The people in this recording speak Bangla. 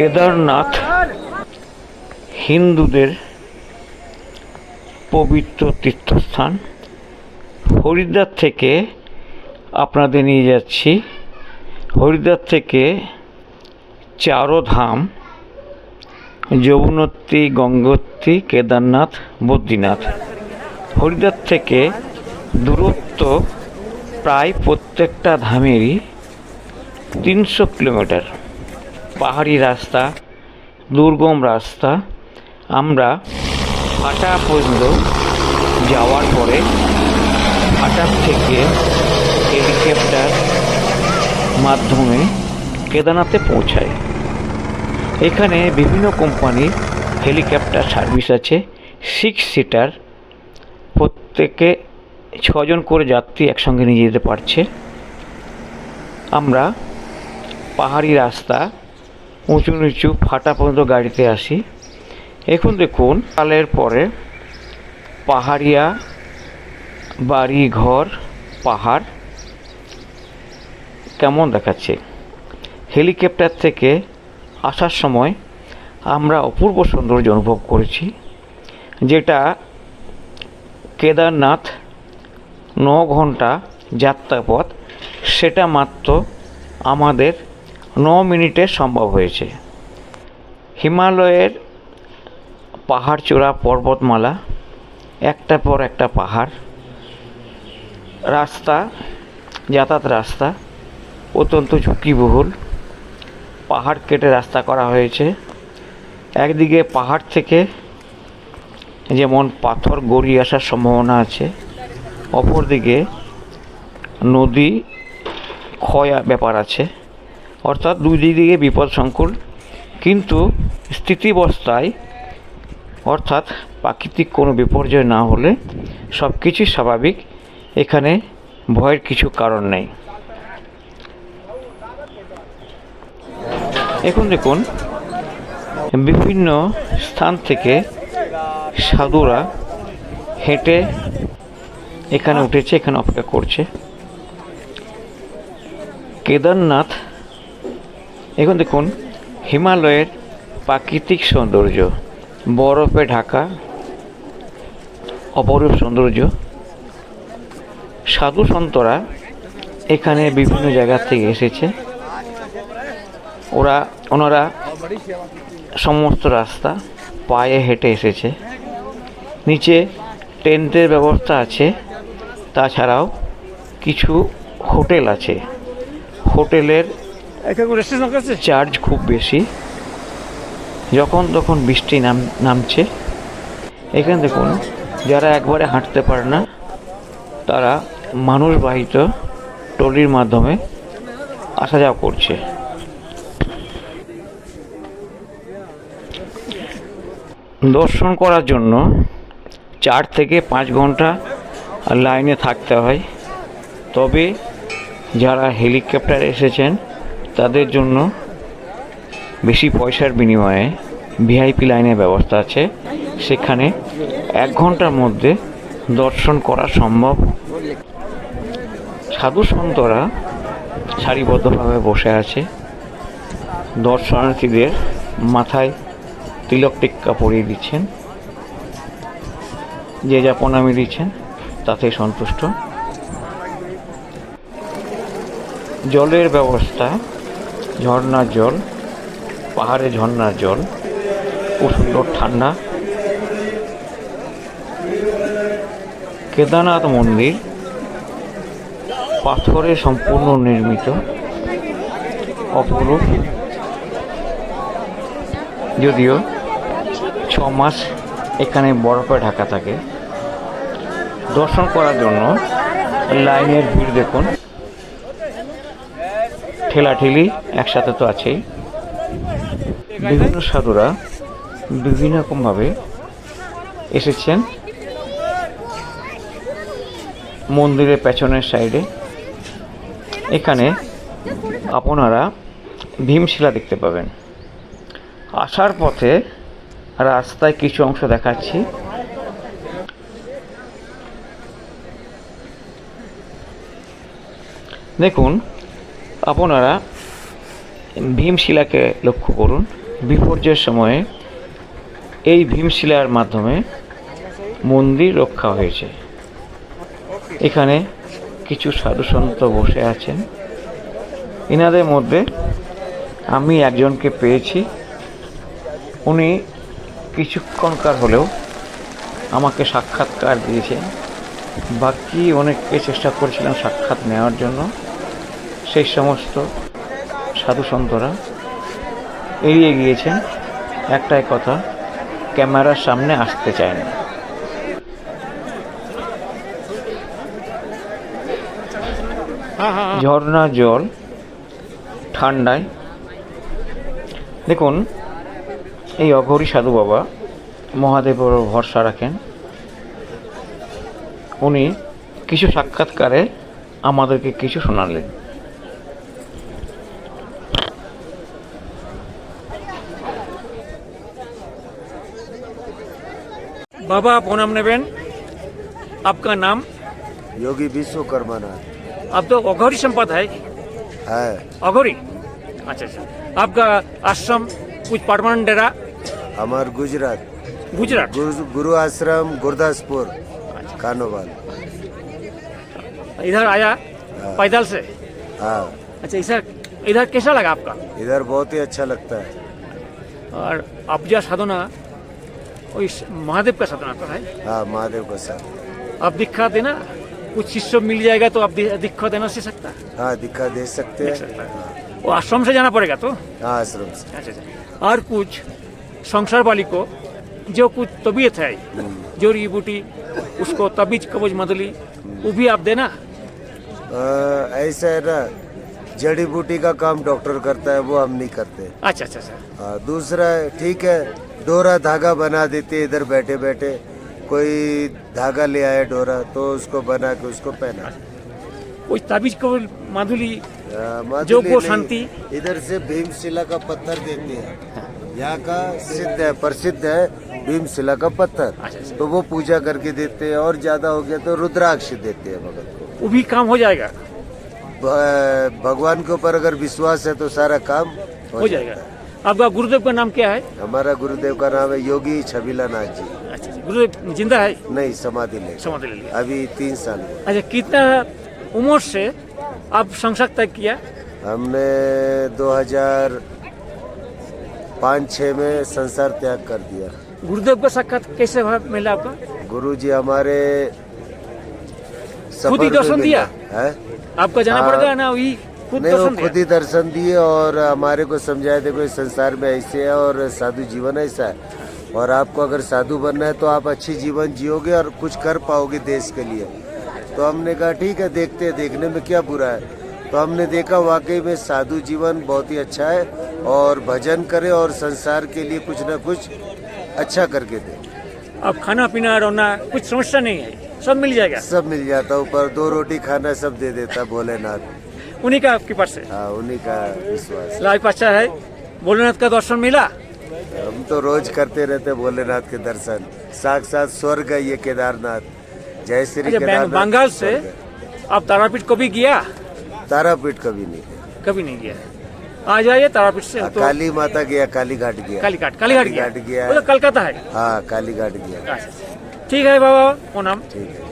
কেদারনাথ হিন্দুদের পবিত্র তীর্থস্থান। হরিদ্বার থেকে আপনাদের নিয়ে যাচ্ছি। হরিদ্বার থেকে চারোধাম, যমুনত্রী, গঙ্গোত্রী, কেদারনাথ, বদ্রীনাথ। হরিদ্বার থেকে দূরত্ব প্রায় প্রত্যেকটা ধামেরই তিনশো কিলোমিটার। পাহাড়ি রাস্তা, দুর্গম রাস্তা, আমরা ফাটা পর্যন্ত যাওয়ার পরে ফাটার থেকে হেলিকপ্টার মাধ্যমে কেদারনাথে পৌঁছায় এখানে বিভিন্ন কোম্পানির হেলিকপ্টার সার্ভিস আছে। সিক্স সিটার প্রত্যেকে ছজন করে যাত্রী একসঙ্গে নিয়ে যেতে পারছে। আমরা পাহাড়ি রাস্তা উঁচু নিচু ফাটা পর্যন্ত গাড়িতে আসি। এখন দেখুন, কালের পরে পাহাড়িয়া বাড়ি ঘর, পাহাড় কেমন দেখাচ্ছে। হেলিকপ্টার থেকে আসার সময় আমরা অপূর্ব সৌন্দর্য অনুভব করেছি, যেটা কেদারনাথ ন ঘণ্টা যাত্রাপথ, সেটা মাত্র আমাদের ন মিনিটে সম্ভব হয়েছে। হিমালয়ের পাহাড় চূড়া পর্বতমালা একটার পর একটা পাহাড়, রাস্তা, যাতায়াত রাস্তা অত্যন্ত ঝুঁকিবহুল। পাহাড় কেটে রাস্তা করা হয়েছে। একদিকে পাহাড় থেকে যেমন পাথর গড়িয়ে আসার সম্ভাবনা আছে, অপরদিকে নদী, ক্ষয় ব্যাপার আছে। অর্থাৎ দুই দিক দিকে বিপদ সংকুল। কিন্তু স্থিতিবস্থায় অর্থাৎ প্রাকৃতিক কোনো বিপর্যয় না হলে সব কিছুই স্বাভাবিক। এখানে ভয়ের কিছু কারণ নেই। এখন দেখুন, বিভিন্ন স্থান থেকে সাধুরা হেঁটে এখানে উঠেছে, এখানে অপেক্ষা করছে। কেদারনাথ এখন দেখুন, হিমালয়ের প্রাকৃতিক সৌন্দর্য, বরফে ঢাকা, অপরূপ সৌন্দর্য। সাধু সন্তরা এখানে বিভিন্ন জায়গা থেকে এসেছে। ওরা, ওনারা সমস্ত রাস্তা পায়ে হেঁটে এসেছে। নিচে টেন্টের ব্যবস্থা আছে, তাছাড়াও কিছু হোটেল আছে। হোটেলের চার্জ খুব বেশি। যখন তখন বৃষ্টি নাম, নামছে। এখানে দেখুন, যারা একবারে হাঁটতে পারে না, তারা মানুষ বাহিত ট্রলির মাধ্যমে আসা যাওয়া করছে। দর্শন করার জন্য চার থেকে পাঁচ ঘণ্টা লাইনে থাকতে হয়। তবে যারা হেলিকপ্টার এসেছেন তাদের জন্য বেশি পয়সার বিনিময়ে ভিআইপি লাইনের ব্যবস্থা আছে। সেখানে এক ঘণ্টার মধ্যে দর্শন করা সম্ভব। সাধু সন্তরা সারিবদ্ধভাবে বসে আছে। দর্শনার্থীদের মাথায় তিলক টিক্কা পরিয়ে দিচ্ছেন। যে যা প্রণামী দিচ্ছেন, তাতে সন্তুষ্ট। জলের ব্যবস্থা ঝর্ণার জল, পাহাড়ে ঝর্ণার জল খুব ঠান্ডা। কেদারনাথ মন্দির, পাথরে সম্পূর্ণ নির্মিত, অপরূপ। যদিও ছ মাস এখানে বরফে ঢাকা থাকে। দর্শন করার জন্য লাইনের ভিড় দেখুন। ঠেলাঠেলি একসাথে তো আছেই। বিভিন্ন সাধুরা বিভিন্ন রকমভাবে এসেছেন মন্দিরের পেছনের সাইডে। এখানে আপনারা ভীমশিলা দেখতে পাবেন। আসার পথে রাস্তায় কিছু অংশ দেখাচ্ছি। দেখুন আপনারা ভীমশিলাকে লক্ষ্য করুন। বিপর্যয়ের সময়ে এই ভীমশিলার মাধ্যমে মন্দির রক্ষা হয়েছে। এখানে কিছু সাধুসন্ত বসে আছেন। এনাদের মধ্যে আমি একজনকে পেয়েছি। উনি কিছুক্ষণকার হলেও আমাকে সাক্ষাৎকার দিয়েছেন। বাকি অনেককে চেষ্টা করেছিলাম সাক্ষাৎ নেওয়ার জন্য। সেই সমস্ত সাধু সন্তরা এড়িয়ে গিয়েছেন একটাই কথা, ক্যামেরার সামনে আসতে চায় না। ঝর্ণা জল, ঠান্ডায়। দেখুন, এই অঘরী সাধু বাবা মহাদেবের ভরসা রাখেন। উনি কিছু সাক্ষাৎকারে আমাদেরকে কিছু শোনালেন। বাবা প্রণাম নেবেন आपका नाम योगी विश्वकर्मा नाथ आप तो अघोरी संपद है है अघोरी अच्छा अच्छा आपका आश्रम कुछ परमानेंट डेरा हमार गुजरात गुजरात गुरु, गुरु आश्रम गुरदासपुर कानोवाल इधर आया पैदल से हाँ अच्छा इधर इधर कैसा लगा आपका इधर बहुत ही अच्छा लगता है और आप जो साधना वही महादेव का साधना तो है। हाँ महादेव का साथ आप दिखा देना कुछ शिष्य मिल जाएगा तो आप दिखा देना से सकता है। दिखा दे सकते हैं। वो आश्रम से जाना पड़ेगा तो? हाँ आश्रम से। अच्छा अच्छा। और कुछ संसार वाली को जो कुछ तबीयत है जोड़ी बूटी उसको तबीज कबज मदली वो भी आप देना? ऐसा है ना जड़ी बूटी का काम डॉक्टर करता है वो हम नहीं करते। अच्छा अच्छा अच्छा। हाँ, दूसरा ठीक है डोरा धागा बना देते हैं इधर बैठे बैठे। कोई धागा ले आया डोरा तो उसको बना के उसको पहना। कोई ताबीज कबज माधुली हाँ, जो को शांति। इधर से भीमशिला का पत्थर देते हैं। यहाँ का सिद्ध है प्रसिद्ध है भीमशिला का पत्थर। अच्छा, अच्छा। तो वो पूजा करके देते हैं और ज़्यादा हो गया तो रुद्राक्ष देते हैं भगत को। वो भी काम हो जाएगा? भगवान के ऊपर अगर विश्वास है तो सारा काम हो जाएगा। आपका गुरुदेव का नाम क्या है? हमारा गुरुदेव का नाम है योगी छबीला नाथ जी। अच्छा अच्छा गुरुदेव ज़िंदा है? नहीं समाधि ले। समाधि ले लिया। अभी तीन साल अच्छा कितना उम्र से आप संसद तय किया? हमने 2005 छः में संसार त्याग कर दिया। गुरुदेव का साक्षात कैसे मिला आपका? गुरु जी हमारे खुद ही दर्शन दिया? है? आपका जाना हाँ। पड़ेगा ना वही? खुद नहीं वो दर्शन खुद ही दर्शन दिए और हमारे को समझाए देखो इस संसार में ऐसे है और साधु जीवन ऐसा है। और आपको अगर साधु बनना है तो आप अच्छी जीवन जियोगे और कुछ कर पाओगे देश के लिए। तो हमने कहा ठीक है देखते हैं देखने में क्या बुरा है? तो हमने देखा वाकई में साधु जीवन बहुत ही अच्छा है और भजन करे और संसार के लिए कुछ ना कुछ अच्छा करके दे। अब खाना पीना रहना कुछ समस्या नहीं है। सब मिल जाएगा। सब मिल जाता ऊपर दो रोटी खाना सब दे देता भोलेनाथ। उन्हीं का आपके पास है? हाँ उन्हीं का विश्वास। लाइफ अच्छा है। भोलेनाथ का दर्शन मिला? हम तो रोज करते रहते भोलेनाथ के दर्शन। साक्षात स्वर्ग है ये केदारनाथ। जय श्री अच्छा केदारनाथ। बंगाल से आप तारापीठ कभी गया? तारापीठ कभी नहीं गया। कभी नहीं गया। आ जाइए तारापीठ से तो काली माता गया काली घाट गया। काली घाट काली कालीघाट गया। तो कलकत्ता है। हाँ काली घाट गया। अच्छा, ठीक है बाबा प्रणाम ठीक है।